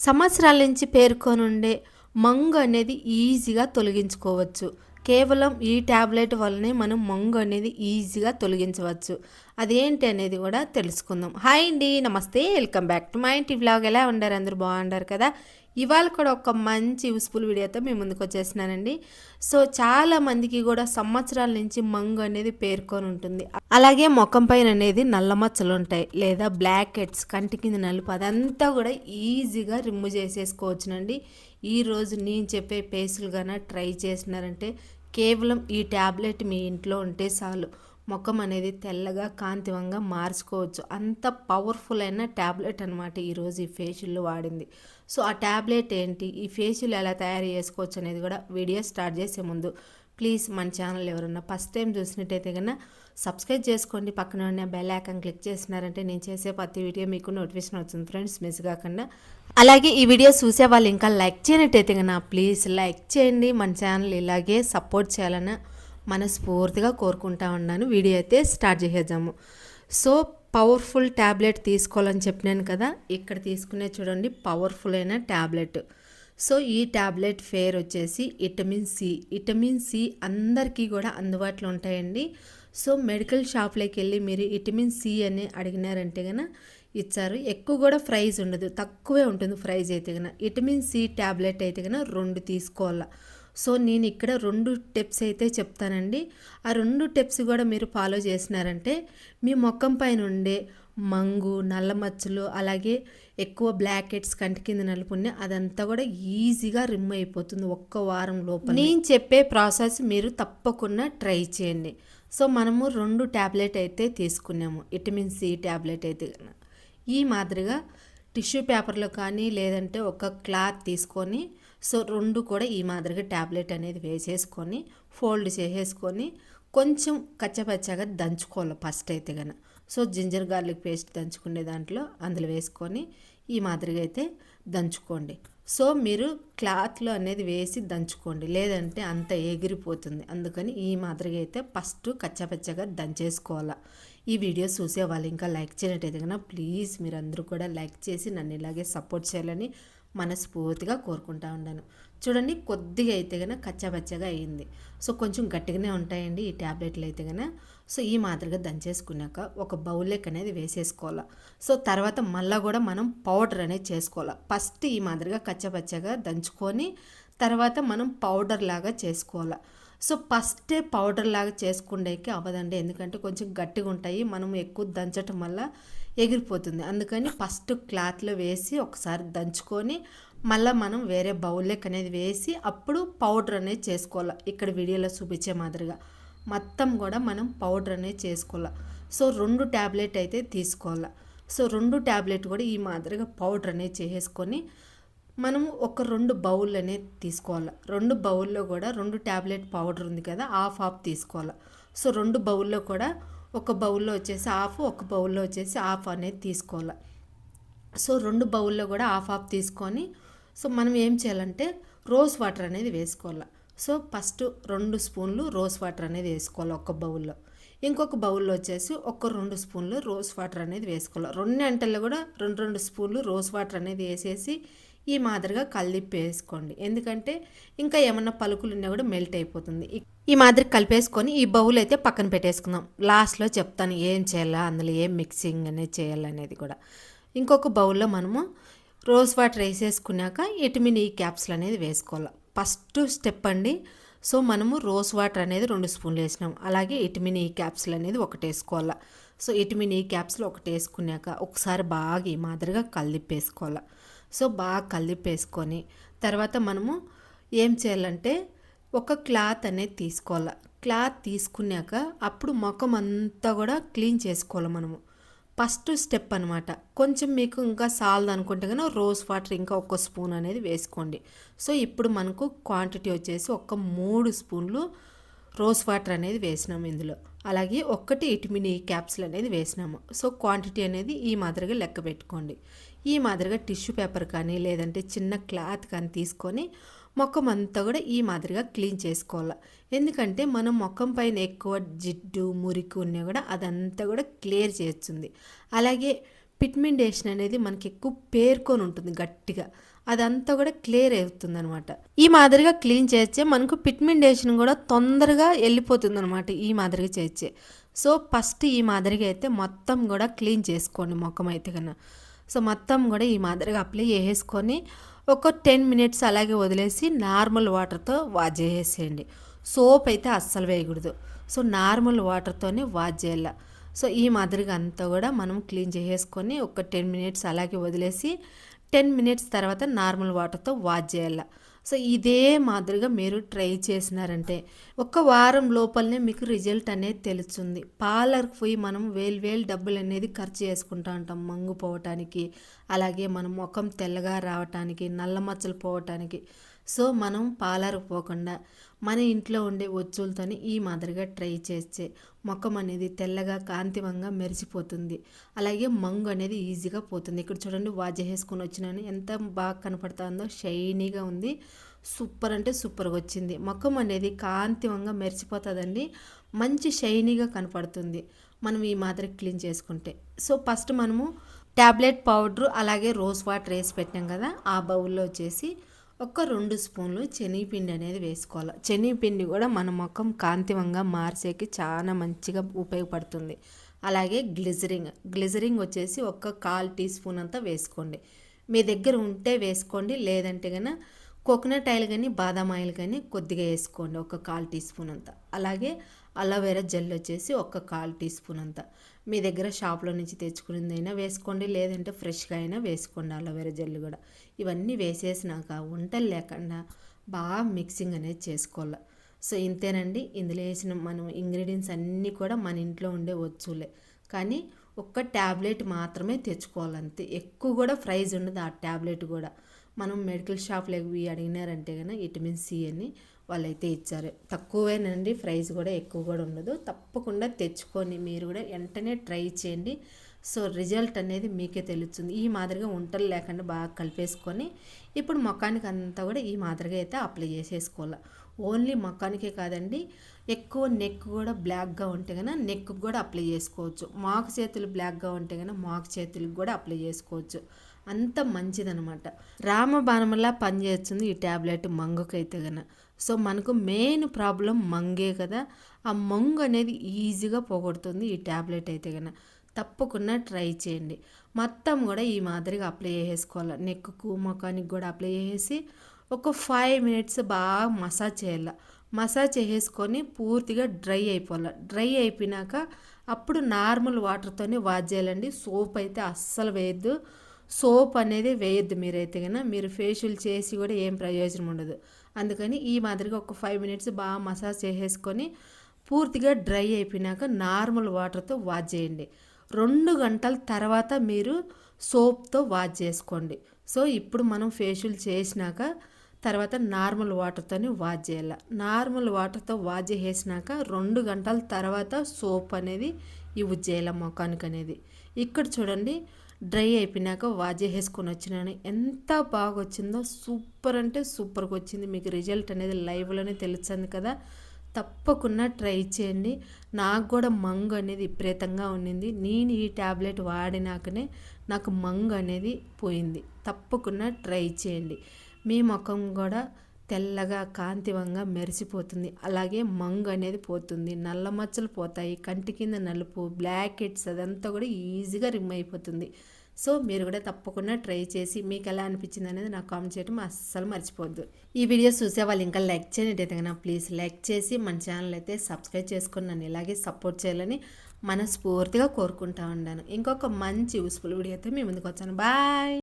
సంవత్సరాల నుంచి పేర్కొనుండే మంగు అనేది ఈజీగా తొలగించుకోవచ్చు. కేవలం ఈ ట్యాబ్లెట్ వల్లనే మనం మంగు అనేది ఈజీగా తొలగించవచ్చు. అదేంటి అనేది కూడా తెలుసుకుందాం. హాయ్ అండి నమస్తే వెల్కమ్ బ్యాక్ టు మై ఇంటి బ్లాగ్ ఎలా ఉండారు అందరూ బాగుండారు కదా? ఇవాళ కూడా ఒక మంచి యూస్ఫుల్ వీడియోతో మేము ముందుకు వచ్చేసినానండి సో చాలా మందికి కూడా సంవత్సరాల నుంచి మంగు అనేది పేర్కొని ఉంటుంది. అలాగే ముఖం పైన అనేది నల్ల మచ్చలు ఉంటాయి. లేదా బ్లాక్ హెడ్స్ కంటి కింద నలుపు అదంతా కూడా ఈజీగా రిమూవ్ చేసేసుకోవచ్చునండి. ఈరోజు నేను చెప్పే పేస్టులు ట్రై చేసినారంటే కేవలం ఈ ట్యాబ్లెట్ మీ ఇంట్లో ఉంటే చాలు. ముఖం అనేది తెల్లగా కాంతివంగా మార్చుకోవచ్చు. అంత పవర్ఫుల్ అయిన ట్యాబ్లెట్ అనమాట ఈరోజు ఈ ఫేషియల్ వాడింది. సో ఆ ట్యాబ్లెట్ ఏంటి? ఈ ఫేషియల్ ఎలా తయారు చేసుకోవచ్చు అనేది కూడా వీడియో స్టార్ట్ చేసే ముందు ప్లీజ్ మన ఛానల్ ఎవరన్నా ఫస్ట్ టైం చూసినట్టయితే కన్నా సబ్స్క్రైబ్ చేసుకోండి. పక్కన ఉన్న బెల్ ఐకాన్ క్లిక్ చేసినారంటే నేను చేసే ప్రతి వీడియో మీకు నోటిఫికేషన్ వస్తుంది ఫ్రెండ్స్ మిస్ కాకుండా. అలాగే ఈ వీడియో చూసే వాళ్ళు ఇంకా లైక్ చేయనట్టయితే కన్నా ప్లీజ్ లైక్ చేయండి. మన ఛానల్ ఇలాగే సపోర్ట్ చేయాలన్నా మనస్ఫూర్తిగా కోరుకుంటా ఉన్నాను. వీడియో అయితే స్టార్ట్ చేసేద్దాము. సో పవర్ఫుల్ ట్యాబ్లెట్ తీసుకోవాలని చెప్పినాను కదా ఇక్కడ తీసుకునే చూడండి పవర్ఫుల్ అయిన ట్యాబ్లెట్ సో ఈ ట్యాబ్లెట్ ఫేర్ వచ్చేసి విటమిన్ సి. విటమిన్ సి అందరికీ కూడా అందుబాటులో ఉంటాయండి. సో మెడికల్ షాప్లోకి వెళ్ళి మీరు విటమిన్ సి అని అడిగినారంటే కనుక ఇచ్చారు. ఎక్కువ కూడా ప్రైజ్ ఉండదు తక్కువే ఉంటుంది ప్రైజ్ అయితే కనుక విటమిన్ సి ట్యాబ్లెట్ అయితే కనుక రెండు తీసుకోవాలా. సో నేను ఇక్కడ రెండు టిప్స్ అయితే చెప్తానండి. ఆ రెండు టిప్స్ కూడా మీరు ఫాలో చేసినారంటే మీ ముఖం పైన ఉండే మంగు నల్ల మచ్చలు అలాగే ఎక్కువ బ్లాక్ హెడ్స్ కంటి కింద నలుపుని అదంతా కూడా ఈజీగా రిమ్ అయిపోతుంది ఒక్క వారం లోపల నేను చెప్పే ప్రాసెస్ మీరు తప్పకుండా ట్రై చేయండి. సో మనము రెండు ట్యాబ్లెట్ అయితే తీసుకున్నాము విటమిన్ సి ట్యాబ్లెట్ అయితే. ఈ మాదిరిగా టిష్యూ పేపర్లో కానీ లేదంటే ఒక క్లాత్ తీసుకొని సో రెండు కూడా ఈ మాదిరిగా ట్యాబ్లెట్ అనేది వేసేసుకొని ఫోల్డ్ చేసేసుకొని కొంచెం కచ్చపచ్చగా దంచుకోవాలి ఫస్ట్ అయితే కనుక సో జింజర్ గార్లిక్ పేస్ట్ దంచుకునే దాంట్లో అందులో వేసుకొని ఈ మాదిరిగా అయితే దంచుకోండి. సో మీరు క్లాత్లో అనేది వేసి దంచుకోండి. లేదంటే అంత ఎగిరిపోతుంది. అందుకని ఈ మాదిరిగా అయితే ఫస్ట్ కచ్చపచ్చగా దంచేసుకోవాలా. ఈ వీడియో చూసే వాళ్ళు ఇంకా లైక్ చేయనట్టయితే కనుక ప్లీజ్ మీరు అందరూ కూడా లైక్ చేసి నన్ను ఇలాగే సపోర్ట్ చేయాలని మనస్ఫూర్తిగా కోరుకుంటా ఉన్నాను. చూడండి కొద్దిగా అయితే కనుక కచ్చాబచ్చగా అయింది. సో కొంచెం గట్టిగానే ఉంటాయండి ఈ ట్యాబ్లెట్లు అయితే కనుక సో ఈ మాదిరిగా దంచేసుకున్నాక ఒక బౌలెక్ అనేది వేసేసుకోవాలి. సో తర్వాత మళ్ళీ కూడా మనం పౌడర్ అనేది చేసుకోవాలి. ఫస్ట్ ఈ మాదిరిగా కచ్చపచ్చగా దంచుకొని తర్వాత మనం పౌడర్ లాగా చేసుకోవాలి. సో ఫస్టే పౌడర్ లాగా చేసుకుండేకి అవ్వదండి. ఎందుకంటే కొంచెం గట్టిగా ఉంటాయి మనం ఎక్కువ దంచటం వల్ల ఎగిరిపోతుంది. అందుకని ఫస్ట్ క్లాత్లో వేసి ఒకసారి దంచుకొని మళ్ళీ మనం వేరే బౌల్లెక్ అనేది వేసి అప్పుడు పౌడర్ అనేది చేసుకోవాలి. ఇక్కడ వీడియోలో చూపించే మాదిరిగా మొత్తం కూడా మనం పౌడర్ అనేది చేసుకోవాలి. సో రెండు ట్యాబ్లెట్ అయితే తీసుకోవాలి. సో రెండు ట్యాబ్లెట్ కూడా ఈ మాదిరిగా పౌడర్ అనేది చేసుకొని మనం ఒక రెండు బౌల్ అనేది తీసుకోవాలి. రెండు బౌల్లో కూడా రెండు ట్యాబ్లెట్ పౌడర్ ఉంది కదా హాఫ్ హాఫ్ తీసుకోవాలి. సో రెండు బౌల్లో కూడా ఒక బౌల్లో వచ్చేసి హాఫ్ ఒక బౌల్లో వచ్చేసి హాఫ్ అనేది తీసుకోవాలి. సో రెండు బౌల్లో కూడా హాఫ్ హాఫ్ తీసుకొని సో మనం ఏం చేయాలంటే రోజ్ వాటర్ అనేది వేసుకోవాలి. సో ఫస్ట్ రెండు స్పూన్లు రోజ్ వాటర్ అనేది వేసుకోవాలి ఒక బౌల్లో. ఇంకొక బౌల్లో వచ్చేసి ఒక రెండు స్పూన్లు రోజ్ వాటర్ అనేది వేసుకోవాలి. రెండు గంటల్లో కూడా రెండు రెండు స్పూన్లు రోజ్ వాటర్ అనేది వేసేసి ఈ మాదిరిగా కలిపేసుకోండి. ఎందుకంటే ఇంకా ఏమన్నా పలుకులు ఉన్నా కూడా మెల్ట్ అయిపోతుంది. ఈ మాదిరి కలిపేసుకొని ఈ బౌల్ అయితే పక్కన పెట్టేసుకుందాం. లాస్ట్లో చెప్తాను ఏం చేయాలా అందులో ఏం మిక్సింగ్ అనేది చేయాలనేది కూడా. ఇంకొక బౌల్లో మనము రోజ్ వాటర్ వేసేసుకున్నాక ఎటుమిని ఈ క్యాప్సులు అనేది వేసుకోవాలి. ఫస్ట్ స్టెప్ అండి. సో మనము రోజ్ వాటర్ అనేది రెండు స్పూన్లు వేసినాం. అలాగే విటమిన్ ఈ క్యాప్సులు అనేది ఒకటి వేసుకోవాలి. సో విటమిన్ ఈ క్యాప్సులు ఒకటి వేసుకున్నాక ఒకసారి బాగా ఈ మాదిరిగా కలిపేసుకోవాలి. సో బాగా కలిపేసుకొని తర్వాత మనము ఏం చేయాలంటే ఒక క్లాత్ అనేది తీసుకోవాలి. క్లాత్ తీసుకున్నాక అప్పుడు ముఖం అంతా కూడా క్లీన్ చేసుకోవాలి మనము. ఫస్ట్ స్టెప్ అనమాట కొంచెం మీకు ఇంకా సాలదు అనుకుంటే కనుక రోజ్ వాటర్ ఇంకా ఒక స్పూన్ అనేది వేసుకోండి. సో ఇప్పుడు మనకు క్వాంటిటీ వచ్చేసి ఒక మూడు స్పూన్లు రోజ్ వాటర్ అనేది వేసినాము ఇందులో. అలాగే ఒక్కటి ఇటుమిని ఈ క్యాప్సుల్ అనేది వేసినాము. సో క్వాంటిటీ అనేది ఈ మాదిరిగా లెక్క పెట్టుకోండి. ఈ మాదిరిగా టిష్యూ పేపర్ కానీ లేదంటే చిన్న క్లాత్ కానీ తీసుకొని మొక్కం అంతా కూడా ఈ మాదిరిగా క్లీన్ చేసుకోవాలి. ఎందుకంటే మనం మొక్కం పైన ఎక్కువ జిడ్డు మురికి ఉన్నా కూడా అదంతా కూడా క్లియర్ చేస్తుంది. అలాగే పిగ్మెంటేషన్ అనేది మనకి ఎక్కువ పేర్కొని ఉంటుంది గట్టిగా. అదంతా కూడా క్లియర్ అవుతుంది అనమాట ఈ మాదిరిగా క్లీన్ చేస్తే మనకు పిగ్మెంటేషన్ కూడా తొందరగా వెళ్ళిపోతుంది అనమాట ఈ మాదిరిగా చేస్తే. సో ఫస్ట్ ఈ మాదిరిగా అయితే మొత్తం కూడా క్లీన్ చేసుకోండి ముఖం అయితే కన్నా. సో మొత్తం కూడా ఈ మాదిరిగా అప్లై చేసేసుకొని ఒక టెన్ మినిట్స్ అలాగే వదిలేసి నార్మల్ వాటర్తో వాష్ చేసేయండి. సోప్ అయితే అస్సలు వేయకూడదు. సో నార్మల్ వాటర్తోనే వాష్ చేయాలి. సో ఈ మాదిరిగా అంతా కూడా మనం క్లీన్ చేసేసుకొని ఒక టెన్ మినిట్స్ అలాగే వదిలేసి టెన్ మినిట్స్ తర్వాత నార్మల్ వాటర్తో వాష్ చేయాలి. సో ఇదే మాదిరిగా మీరు ట్రై చేసినారంటే ఒక వారం లోపలనే మీకు రిజల్ట్ అనేది తెలుస్తుంది. పార్లర్కి పోయి మనం వేలు వేలు డబ్బులు అనేది ఖర్చు చేసుకుంటూ ఉంటాం మంగు పోవటానికి అలాగే మన ముఖం తెల్లగా రావటానికి నల్ల మచ్చలు పోవటానికి. సో మనం పార్లర్కి పోకుండా మన ఇంట్లో ఉండే వచ్చులతోని ఈ మాదిరిగా ట్రై చేస్తే ముఖం అనేది తెల్లగా కాంతివంగా మెరిసిపోతుంది. అలాగే మంగు అనేది ఈజీగా పోతుంది. ఇక్కడ చూడండి వాజేసుకొని వచ్చినాను. ఎంత బాగా కనపడుతుందో షైనీగా ఉంది. సూపర్ అంటే సూపర్గా వచ్చింది. ముఖం అనేది కాంతివంగా మెరిసిపోతుందండి. మంచి షైనీగా కనపడుతుంది. మనం ఈ మాదిరి క్లీన్ చేసుకుంటే. సో ఫస్ట్ మనము ట్యాబ్లెట్ పౌడర్ అలాగే రోజ్ వాటర్ వేసి పెట్టాం కదా ఆ బౌల్లో వచ్చేసి ఒక రెండు స్పూన్లు శనగపిండి అనేది వేసుకోవాలి. శనగపిండి కూడా మన ముఖం కాంతివంగా మార్చేకి చాలా మంచిగా ఉపయోగపడుతుంది. అలాగే గ్లిజరింగ్. గ్లిజరింగ్ వచ్చేసి ఒక కాల్ టీ స్పూన్ అంతా వేసుకోండి. మీ దగ్గర ఉంటే వేసుకోండి లేదంటే కనుక కోకోనట్ ఆయిల్ కానీ బాదాం ఆయిల్ కానీ కొద్దిగా వేసుకోండి ఒక కాల్ టీ స్పూన్ అంతా. అలాగే అలోవెరా జెల్ వచ్చేసి ఒక్క కాల్ టీ స్పూన్ అంతా. మీ దగ్గర షాప్లో నుంచి తెచ్చుకునేదైనా వేసుకోండి లేదంటే ఫ్రెష్గా అయినా వేసుకోండి అలోవెరా జెల్ కూడా. ఇవన్నీ వేసేసినాక వంటలు లేకుండా బాగా మిక్సింగ్ అనేది చేసుకోవాలి. సో ఇంతేనండి. ఇందులో వేసిన మనం ఇంగ్రీడియంట్స్ అన్నీ కూడా మన ఇంట్లో ఉండే వచ్చులే కానీ ఒక్క ట్యాబ్లెట్ మాత్రమే తెచ్చుకోవాలంతే ఎక్కువ కూడా ప్రైజ్ ఉండదు ఆ ట్యాబ్లెట్ కూడా. మనం మెడికల్ షాప్లో ఇవి అడిగినారంటే కనుక విటమిన్ సి అని వాళ్ళైతే ఇచ్చారు. తక్కువేనండి ప్రైస్ కూడా ఎక్కువ కూడా ఉండదు. తప్పకుండా తెచ్చుకొని మీరు కూడా వెంటనే ట్రై చేయండి. సో రిజల్ట్ అనేది మీకే తెలుస్తుంది. ఈ మాదిరిగా వంటలు లేకుండా బాగా కలిపేసుకొని ఇప్పుడు మొఖానికి అంతా కూడా ఈ మాదిరిగా అయితే అప్లై చేసేసుకోవాలి. ఓన్లీ మొఖానికే కాదండి ఎక్కువ నెక్ కూడా బ్లాక్గా ఉంటే కనుక నెక్కు కూడా అప్లై చేసుకోవచ్చు. మాకు చేతులు బ్లాక్గా ఉంటే కనుక మాకు చేతులకు కూడా అప్లై చేసుకోవచ్చు. అంత మంచిదనమాట. రామబాణంలా పనిచేస్తుంది ఈ ట్యాబ్లెట్ మంగుకైతే గన. సో మనకు మెయిన్ ప్రాబ్లం మంగే కదా. ఆ మంగు అనేది ఈజీగా పోగొడుతుంది ఈ ట్యాబ్లెట్ అయితే కన తప్పకుండా ట్రై చేయండి. మొత్తం కూడా ఈ మాదిరిగా అప్లై చేసుకోవాలి నెక్కు ముఖానికి కూడా అప్లై చేసి ఒక ఫైవ్ మినిట్స్ బాగా మసాజ్ చేయాలి. మసాజ్ చేసుకొని పూర్తిగా డ్రై అయిపోవాలి. డ్రై అయిపోయినాక అప్పుడు నార్మల్ వాటర్తోనే వాష్ చేయాలండి. సోప్ అయితే అస్సలు వేయద్దు. సోప్ అనేది వేయద్దు మీరైతే కన్నా మీరు ఫేషియల్ చేసి కూడా ఏం ప్రయోజనం ఉండదు. అందుకని ఈ మాదిరిగా ఒక ఫైవ్ మినిట్స్ బాగా మసాజ్ చేసేసుకొని పూర్తిగా డ్రై అయిపోయినాక నార్మల్ వాటర్తో వాష్ చేయండి. రెండు గంటల తర్వాత మీరు సోప్తో వాష్ చేసుకోండి. సో ఇప్పుడు మనం ఫేషియల్ చేసినాక తర్వాత నార్మల్ వాటర్తోనే వాష్ చేయాలి. నార్మల్ వాటర్తో వాష్ చేసినాక రెండు గంటల తర్వాత సోప్ అనేది యూజ్ చేయాలి ముఖానికి అనేది. ఇక్కడ చూడండి డ్రై అయిపోయినాక వాష్ చేసేసుకొని వచ్చినాను. ఎంత బాగా వచ్చిందో సూపర్ అంటే సూపర్గా వచ్చింది. మీకు రిజల్ట్ అనేది లైవ్లోనే తెలుస్తుంది కదా. తప్పకుండా ట్రై చేయండి. నాకు కూడా మంగు అనేది విపరీతంగా ఉండింది. నేను ఈ ట్యాబ్లెట్ వాడినాకనే నాకు మంగు అనేది పోయింది. తప్పకుండా ట్రై చేయండి. మీ ముఖం కూడా తెల్లగా కాంతివంగా మెరిసిపోతుంది. అలాగే మంగు అనేది పోతుంది. నల్ల మచ్చలు పోతాయి. కంటి కింద నలుపు బ్లాక్ హెడ్స్ అదంతా కూడా ఈజీగా రిమ్ అయిపోతుంది. సో మీరు కూడా తప్పకుండా ట్రై చేసి మీకు ఎలా అనిపించింది అనేది నాకు కామెంట్ చేయడం అస్సలు మర్చిపోద్దు ఈ వీడియో చూసే వాళ్ళు ఇంకా లైక్ చేయనట్టయితే కన్నా ప్లీజ్ లైక్ చేసి మన ఛానల్ అయితే సబ్స్క్రైబ్ చేసుకున్నాను నన్ను ఇలాగే సపోర్ట్ చేయాలని మనస్ఫూర్తిగా కోరుకుంటా ఉన్నాను. ఇంకొక మంచి యూస్ఫుల్ వీడియో అయితే మీ ముందుకు వచ్చాను. బాయ్!